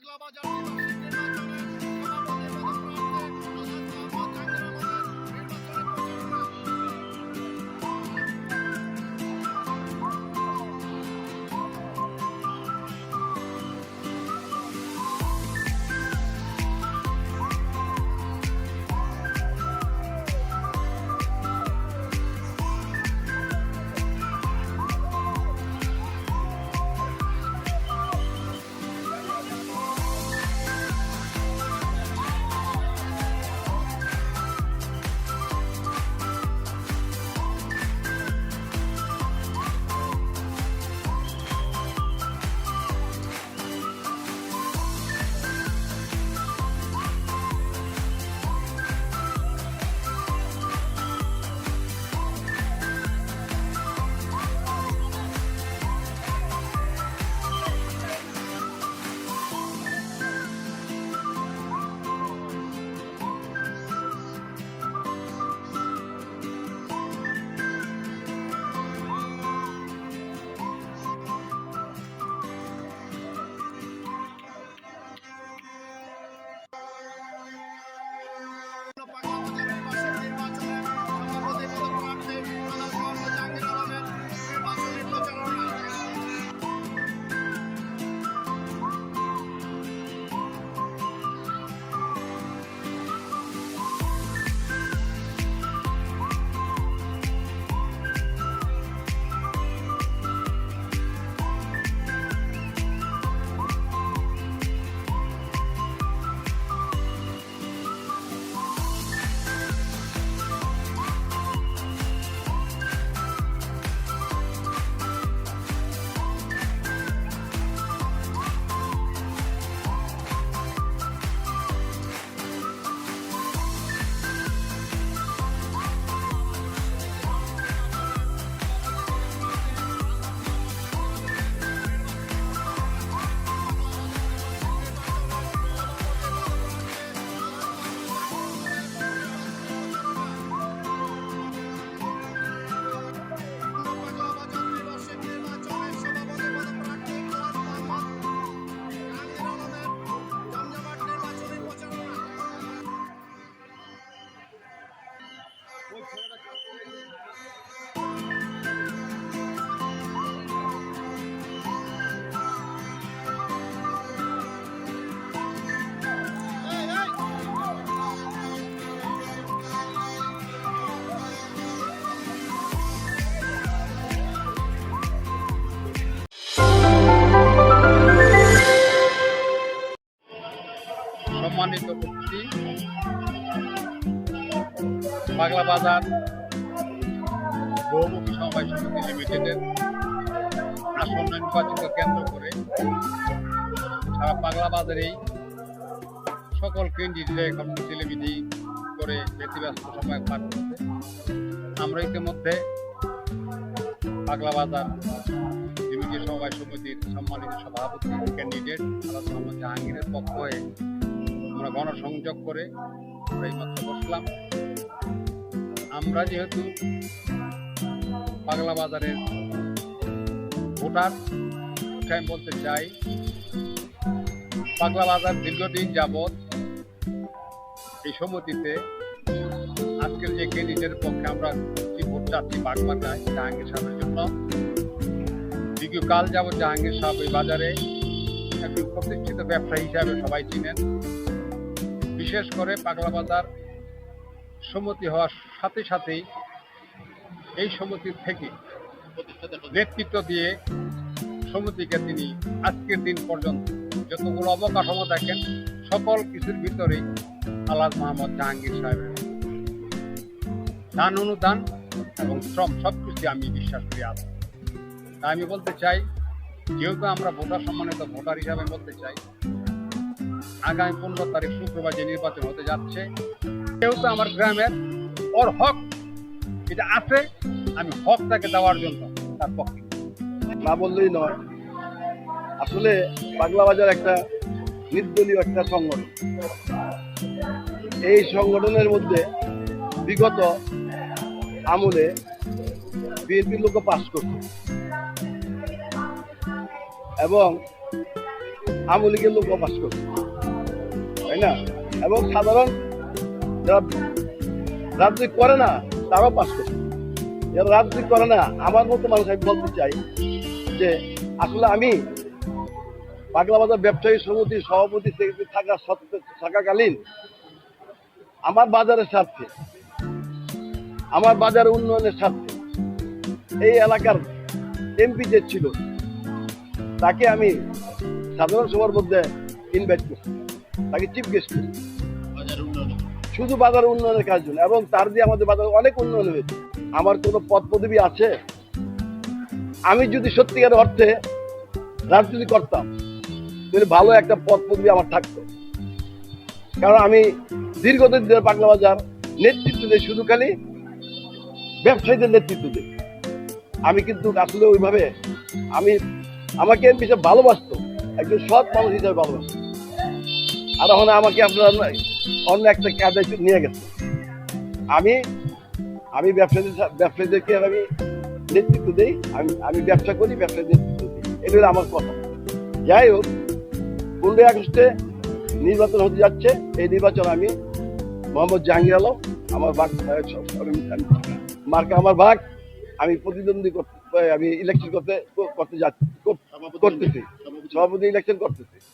পাগলা বাজার পাগলা বাজার, বহুমুখী সমবায় সমিতি লিমিটেডের আসন্ন নির্বাচনকে কেন্দ্র করে সারা পাগলা বাজারেই সকল ক্যান্ডিডেট এখন মিছিলে মিটিং করে ব্যতিব্যস্ত সময় পার করছে। আমরা ইতিমধ্যে পাগলা বাজার লিমিটেড সমবায় সমিতির সম্মানিত সভাপতি ক্যান্ডিডেট আলাদ মোহাম্মদ জাহাঙ্গীরের পক্ষ হয়ে আমরা গণসংযোগ করে আমরা এইমাত্র বসলাম। আমরা যেহেতু পাগলা বাজারের ভোটার আমি বলতে চাই পাগলা বাজার দীর্ঘদিন যাবৎ এই সমিতিতে আজকের যে ক্যান্ডিডেটের পক্ষে আমরা ভোট চাচ্ছি বাগমাকায় জাহাঙ্গীর সাহেবের জন্য। দীর্ঘকাল যাবৎ জাহাঙ্গীর সাহেব এই বাজারে একজন প্রতিষ্ঠিত ব্যবসায়ী হিসাবে সবাই চিনেন। বিশেষ করে পাগলা বাজার সম্মতি হওয়ার সাথে সাথেই এই সমিতির থেকে নেতৃত্ব দিয়ে সমিতিকে তিনি আজকের দিন পর্যন্ত যতগুলো অবকাঠামো দেখেন, সকল কিছুর ভিতরেই আলাদ মোহাম্মদ জাহাঙ্গীর সাহেবের দান অনুদান এবং শ্রম সব কিছু আমি বিশ্বাস করি আছে তাই আমি বলতে চাই, যেহেতু আমরা ভোটার সম্মানিত ভোটার হিসাবে বলতে চাই আগামী পনেরো তারিখ শুক্রবার যে নির্বাচন হতে যাচ্ছে যেহেতু আমার গ্রামের ওর হক এটা আছে, আমি হকটাকে দেওয়ার জন্য তার পক্ষে। না বললেই নয়, আসলে পাগলা বাজার একটা নির্দলীয় একটা সংগঠন। এই সংগঠনের মধ্যে বিগত আমলে বিএনপির লোক পাশ করত এবং আওয়ামী লীগের লোক পাস করছে। না? এবং সাধারণ যারা রাজনীতি করে না, তারাও পাস করছে। যারা রাজনীতি করে না, আমার মতো মানুষ আমি বলতে চাই যে, আসলে আমি পাগলা বাজার ব্যবসায়ী সমিতির সভাপতি সেক্রেটারি থাকা সত্ত্বে থাকাকালীন আমার বাজারের স্বার্থে, আমার বাজার উন্নয়নের স্বার্থে এই এলাকার এমপি যে ছিল, তাকে আমি সাধারণ সভার মধ্যে ইনভাইট করছি। তাকে চিফ গেস্ট করছি। শুধু বাজার উন্নয়নের কাজ জন্য এবং তার দিয়ে আমাদের বাজার অনেক উন্নয়ন হয়েছে। আমার কোনো পদ পদবি আছে? আমি যদি সত্যিকার অর্থে রাজনীতি করতাম, তাহলে ভালো একটা পদ পদবি আমার থাকতো। কারণ আমি দীর্ঘদিন ধরে পাগলা বাজার নেতৃত্ব দিই, শুধু খালি ব্যবসায়ীদের নেতৃত্ব দিই। আমি কিন্তু আসলে ওইভাবে আমি, আমাকে এমপি ভালোবাসতো, একজন সৎ মানুষ হিসেবে ভালোবাসতো। আর এখন আমাকে আপনারা অন্য একটা কাজে নিয়ে গেছে। আমি আমি ব্যবসায়ীদের ব্যবসায়ীদেরকে আমি নেতৃত্ব দিই আমি আমি ব্যবসা করি ব্যবসায় নেতৃত্ব দিই। এগুলো হলো আমার কথা। যাই হোক পনেরোই আগস্টে নির্বাচন হতে যাচ্ছে। এই নির্বাচন আমি মোহাম্মদ জাহাঙ্গীর আলম আমার আমি- মার্কা আমার ভাগ আমি প্রতিদ্বন্দ্বী করতে আমি ইলেকশন করতে করতে যাচ্ছি করতেছি। সভাপতি ইলেকশন করতেছি।